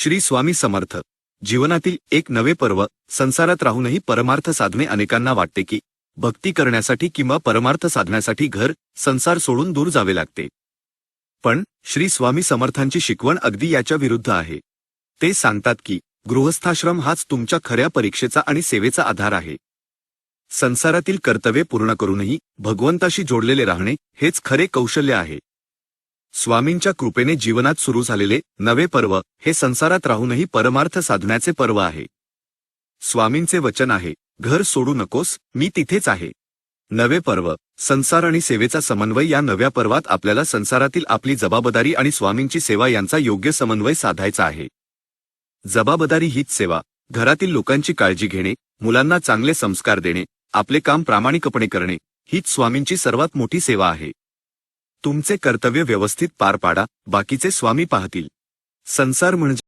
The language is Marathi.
श्री स्वामी समर्थ. जीवनातील एक नवे पर्व संसारात राहूनही परमार्थ साधणे अनेकांना वाटते की भक्ती करण्यासाठी किंवा परमार्थ साधण्यासाठी घर संसार सोडून दूर जावे लागते. पण श्री स्वामी समर्थांची शिकवण अगदी याच्या विरुद्ध आहे. ते सांगतात की गृहस्थाश्रम हाच तुमच्या खऱ्या परीक्षेचा आणि सेवेचा आधार आहे. संसारातील कर्तव्ये पूर्ण करूनही भगवंताशी जोडलेले राहणे हेच खरे कौशल्य आहे. स्वामींच्या कृपेने जीवनात सुरू झालेले नवे पर्व हे संसारात राहूनही परमार्थ साधण्याचे पर्व आहे. स्वामींचे वचन आहे घर सोडू नकोस मी तिथेच आहे. नवे पर्व संसार आणि सेवेचा समन्वय या नव्या पर्वात आपल्याला संसारातील आपली जबाबदारी आणि स्वामींची सेवा यांचा योग्य समन्वय साधायचा आहे. जबाबदारी हीच सेवा घरातील लोकांची काळजी घेणे मुलांना चांगले संस्कार देणे आपले काम प्रामाणिकपणे करणे हीच स्वामींची सर्वात मोठी सेवा आहे. तुमचे कर्तव्य व्यवस्थित पार पाडा बाकीचे स्वामी पाहतील. संसार म्हणजे